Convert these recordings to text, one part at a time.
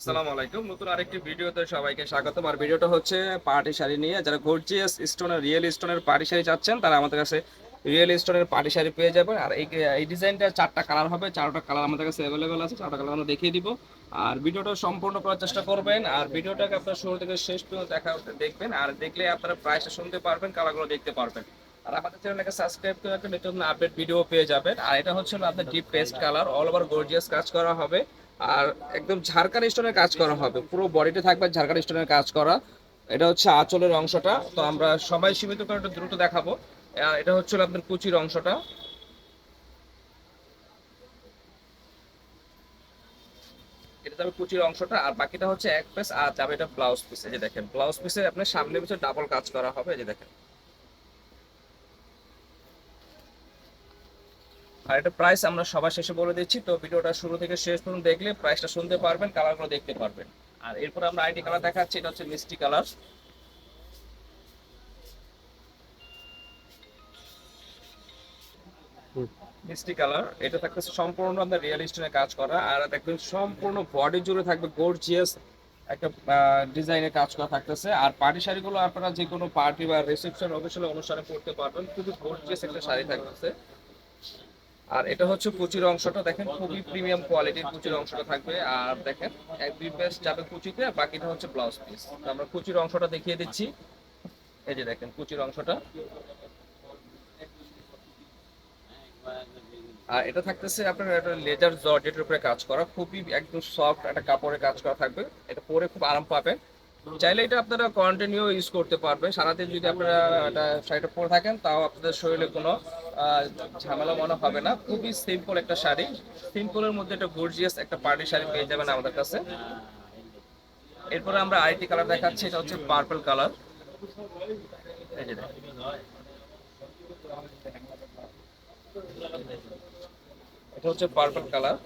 আসসালামু আলাইকুম। নতুন আরেকটি ভিডিওতে সবাইকে স্বাগতম। আর ভিডিওটা হচ্ছে পার্টি শাড়ি নিয়ে। যারা গর্জিয়াস স্টোনের রিয়েল স্টোনের পার্টি শাড়ি চাচ্ছেন, তারা আমাদের কাছে রিয়েল স্টোনের পার্টি শাড়ি পেয়ে যাবেন। আর এই এই ডিজাইনটা চারটা কালার হবে। চারটা কালার আমাদের কাছে অ্যাভেলেবেল আছে। চারটা কালার আমরা দেখিয়ে দিব। আর ভিডিওটা সম্পূর্ণ করার চেষ্টা করবেন। আর ভিডিওটাকে আপনারা শুরু থেকে শেষ পর্যন্ত দেখা দেখবেন। আর দেখলে আপনারা প্রাইসটা শুনতে পারবেন কালারগুলো দেখতে পারবেন। আর আমাদের চ্যানেলকে সাবস্ক্রাইব করে রাখবেন নতুন আপডেট ভিডিও পেয়ে যাবেন। আর এটা হচ্ছে আপনার deep paste colour all over gorgeous কাজ করা হবে। আর একদম ঝাড়খান স্টোনের কাজ করা হবে। পুরো বডিতে থাকবে ঝাড়খান স্টোনের কাজ করা। এটা হচ্ছে আঁচলের অংশটা। তো আমরা সবাই সীমিত করে একটু দ্রুত দেখাবো। এটা হচ্ছে আপনার কুচির অংশটা। এটা কুচির অংশটা। আর বাকিটা হচ্ছে এক পিস আর যাবে এটা ব্লাউজ পিস যে দেখেন ব্লাউজ পিসে আপনার সামনে পিছনে ডাবল কাজ করা হবে। যে দেখেন। আর প্রাইস আমরা সবার শেষে বলে দিচ্ছি। তো ভিডিওটা শুরু থেকে শেষ পর্যন্ত দেখলে প্রাইসটা শুনতে পারবেন কালারগুলো দেখতে পারবেন। আর এরপর আমরা আইডি কালার দেখাচ্ছি, এটা হচ্ছে মিষ্টি কালার মিষ্টি কালার এটা থাকতেছে সম্পূর্ণ আপনার রিয়েল স্টোনে কাজ করা। আর দেখবেন সম্পূর্ণ বডি জুড়ে থাকবে গর্জিয়াস একটা ডিজাইনের কাজ করা থাকতেছে। আর পার্টি শাড়িগুলো আপনারা যে কোনো পার্টি বা রিসেপশন অফিসিয়াল অনুষ্ঠানে পড়তে পারবেন। খুবই গর্জিয়াস একটা শাড়ি থাকতেছে। আর এটা হচ্ছে কুচির অংশটা, দেখেন খুবই প্রিমিয়াম কোয়ালিটির কুচির অংশটা থাকবে। আর দেখেন, এক, দুই পিস যাবে কুচিতে, আর বাকিটা হচ্ছে ব্লাউজ পিস আমরা কুচির অংশটা দেখিয়ে দিচ্ছি। এই যে দেখেন কুচির অংশটা। আর এটা থাকতেছে আপনার একটা লেজার জর্জেটের উপরে কাজ করা, খুবই একদম সফট একটা কাপড়ে কাজ করা থাকবে। এটা পরে খুব আরাম পাবেন। চাইলে এটা আপনারা কন্টিনিউ ইউজ করতে পারবেন। সারাদিন যদি আপনারা এটা শাড়িটা পরে থাকেন, তাও আপনাদের শরীরে কোনো ঝামেলা মনে হবে না। খুবই সিম্পল একটা শাড়ি। সিম্পলের মধ্যে একটা গর্জিয়াস একটা পার্টি শাড়ি পেয়ে যাবেন আমাদের কাছে। এরপরে আমরা আইটি কালার দেখাচ্ছি, এটা হচ্ছে পার্পল কালার। এটা হচ্ছে পার্পল কালার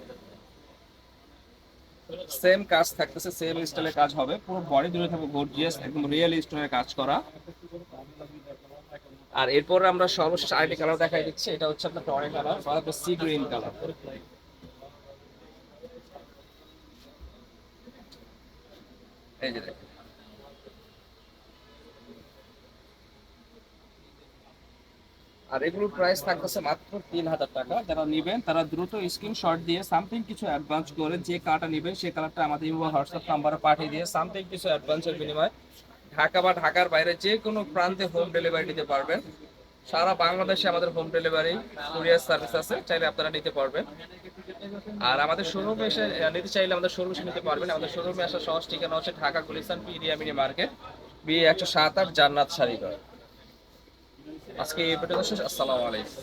সেম কাজ থাকতেছে সেম স্টাইলের কাজ হবে। পুরো বডি জুড়ে থাকবে গর্জিয়াস একদম রিয়েল স্টোনের কাজ করা। আর এরপর আমরা সর্বশেষ আইডি কালার দেখাই দিচ্ছি, এটা হচ্ছে আপনার টরে কালার বা সি গ্রিন কালার আর এগুলোর প্রাইস থাকতেছে মাত্র তিন হাজার টাকা। যারা নেবেন, তারা দ্রুত স্ক্রিনশট দিয়ে সামথিং কিছু অ্যাডভান্স করে যে কালারটা নেবেন সেই কালারটা আমাদের হোয়াটসঅ্যাপ নাম্বারে পাঠিয়ে দিয়ে সামথিং কিছু অ্যাডভান্সের বিনিময়ে ঢাকা বা ঢাকার বাইরে যে কোনো প্রান্তে হোম ডেলিভারি দিতে পারবেন। সারা বাংলাদেশে আমাদের হোম ডেলিভারি কুরিয়ার সার্ভিস আছে, চাইলে আপনারা নিতে পারবেন। আর আমাদের শোরুমে এসে নিতে চাইলে আমাদের শোরুমে এসে নিতে পারবেন। আমাদের শোরুমে আসার সহজ ঠিকানা হচ্ছে ঢাকা গুলিস্তান পিডিয়া মিনি মার্কেট, বি একশো সাত আট জান্নাত শাড়িঘর আজকে এই ভিডিও শেষ, আসসালামু আলাইকুম।